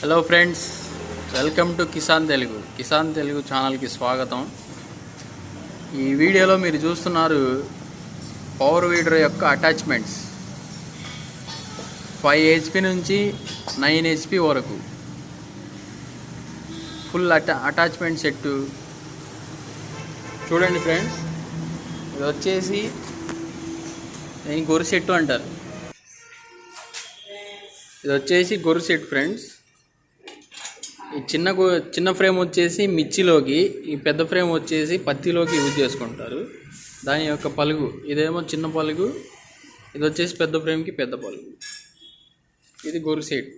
Hello friends welcome to Kisan Telugu Kisan Telugu ఛానల్కి స్వాగతం. ఈ వీడియోలో మీరు చూస్తున్నారు పవర్ వీడర్ యొక్క అటాచ్మెంట్స్ ఫైవ్ హెచ్పి నుంచి నైన్ హెచ్పి వరకు. ఫుల్ అటా అటాచ్మెంట్ సెట్టు చూడండి ఫ్రెండ్స్ ఇది వచ్చేసి దీని గొర్రె సెట్టు అంటారు. ఇది వచ్చేసి గొర్రె సెట్ ఫ్రెండ్స్ ఈ చిన్న చిన్న ఫ్రేమ్ వచ్చేసి మిర్చిలోకి ఈ పెద్ద ఫ్రేమ్ వచ్చేసి పత్తిలోకి యూజ్ చేసుకుంటారు. దాని యొక్క పలుగు ఇదేమో చిన్న పలుగు ఇది వచ్చేసి పెద్ద ఫ్రేమ్కి పెద్ద పలుగు. ఇది గొర్రె సెట్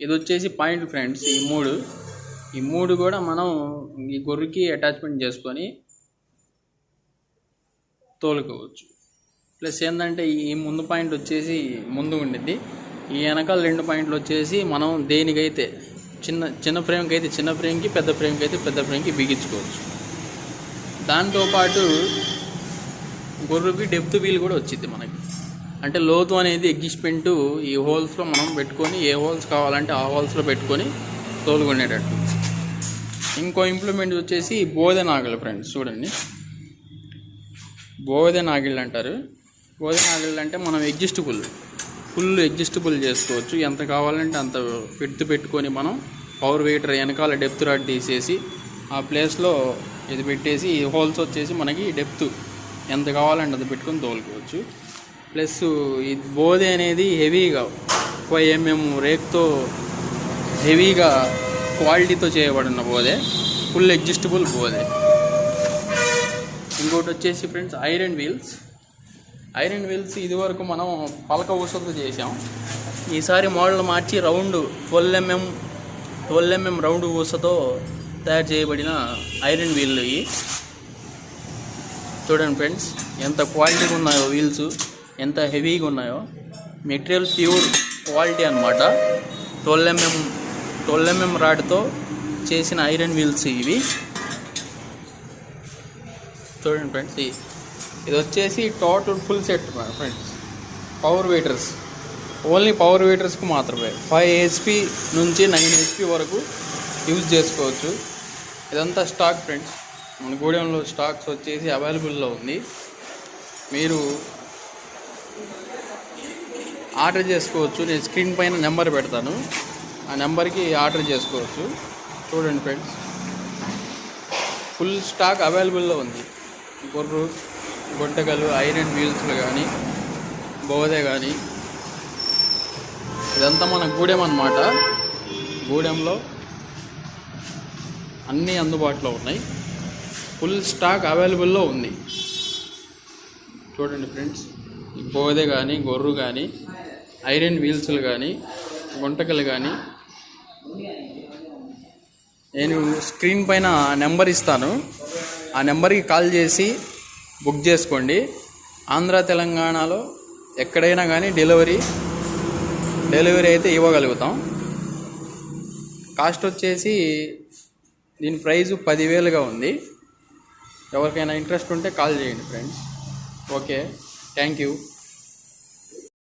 ఇది వచ్చేసి పాయింట్ ఫ్రెండ్స్ ఈ మూడు. ఈ మూడు కూడా మనం ఈ గొర్రెకి అటాచ్మెంట్ చేసుకొని తోలుకోవచ్చు. ప్లస్ ఏంటంటే ఈ ముందు పాయింట్ వచ్చేసి ముందు ఉండిద్ది. ఈ వెనకాల రెండు పాయింట్లు వచ్చేసి మనం దేనికైతే చిన్న చిన్న ఫ్రేమ్కి అయితే చిన్న ఫ్రేమ్కి పెద్ద ఫ్రేమ్కి అయితే పెద్ద ఫ్రేమ్కి బిగించుకోవచ్చు. దాంతోపాటు గొర్రెకి డెప్త్ వీల్ కూడా వచ్చింది మనకి. అంటే లోతు అనేది ఎగ్జిస్మెంట్ ఈ హోల్స్లో మనం పెట్టుకొని ఏ హోల్స్ కావాలంటే ఆ హోల్స్లో పెట్టుకొని తోలుకునేటట్టు. ఇంకో ఇంప్లిమెంట్ వచ్చేసి బోధ నాగలు ఫ్రెండ్స్ చూడండి. బోధ నాగిళ్ళు అంటారు. బోధ నాగిళ్ళు అంటే మనం ఎగ్జిస్టబుల్. ఫుల్ ఎగ్జిస్టబుల్ చేసుకోవచ్చు. ఎంత కావాలంటే అంత పెట్టి పెట్టుకొని మనం పవర్ వెయిటర్ వెనకాల డెప్త్ రాడ్ తీసేసి ఆ ప్లేస్లో ఇది పెట్టేసి ఈ హోల్స్ వచ్చేసి మనకి డెప్త్. ఎంత కావాలంటే అది పెట్టుకొని తోలుకోవచ్చు. ప్లస్ ఈ బోధి అనేది హెవీగా ఫైవ్ ఎంఎం రేక్తో హెవీగా క్వాలిటీతో చేయబడిన బోధే. ఫుల్ ఎగ్జిస్టబుల్ బోధే. ఇంకోటి వచ్చేసి friends iron wheels. Iron wheels ఇదివరకు మనం పలక ఊసతో చేసాం ఈసారి మోడల్ మార్చి round twelve MM twelve MM round ఊసతో తయారు చేయబడిన ఐరన్ వీళ్ళు ఇవి. చూడండి ఫ్రెండ్స్ ఎంత క్వాలిటీగా ఉన్నాయో వీల్స్ ఎంత హెవీగా ఉన్నాయో. మెటీరియల్ ప్యూర్ క్వాలిటీ అనమాట ట్వెల్వ్ ఎంఎం ట్వెల్వ్ ఎంఎం రాడ్తో చేసిన ఐరన్ వీల్స్ ఇవి. చూడండి ఫ్రెండ్స్ ఈ- ఇది వచ్చేసి total full set friends power weeders only power వెయిటర్స్కి మాత్రమే. ఫైవ్ హెచ్పి నుంచి నైన్ హెచ్పి వరకు యూజ్ చేసుకోవచ్చు. ఇదంతా స్టాక్ ఫ్రెండ్స్ మన గూడెంలో స్టాక్స్ వచ్చేసి అవైలబుల్లో ఉంది. మీరు ఆర్డర్ చేసుకోవచ్చు. నేను స్క్రీన్ పైన నెంబర్ పెడతాను. ఆ నెంబర్కి ఆర్డర్ చేసుకోవచ్చు. చూడండి ఫ్రెండ్స్ ఫుల్ స్టాక్ అవైలబుల్లో ఉంది. గొర్రు గుంటకలు ఐరన్ వీల్స్లు కానీ బోధే కానీ ఇదంతా మన గూడెం అన్నమాట. గూడెంలో అన్నీ అందుబాటులో ఉన్నాయి. ఫుల్ స్టాక్ అవైలబుల్లో ఉంది. చూడండి ఫ్రెండ్స్ ఈ బోధే కానీ గొర్రు కానీ ఐరన్ వీల్స్లు కానీ గుంటకలు కానీ నేను స్క్రీన్ పైన నెంబర్ ఇస్తాను. ఆ నెంబర్కి కాల్ చేసి బుక్ చేసుకోండి. ఆంధ్ర తెలంగాణలో ఎక్కడైనా కానీ డెలివరీ డెలివరీ అయితే ఇవ్వగలుగుతాం. కాస్ట్ వచ్చేసి దీని ప్రైజు పదివేలుగా ఉంది. ఎవరికైనా ఇంట్రెస్ట్ ఉంటే కాల్ చేయండి ఫ్రెండ్స్. Okay thank you.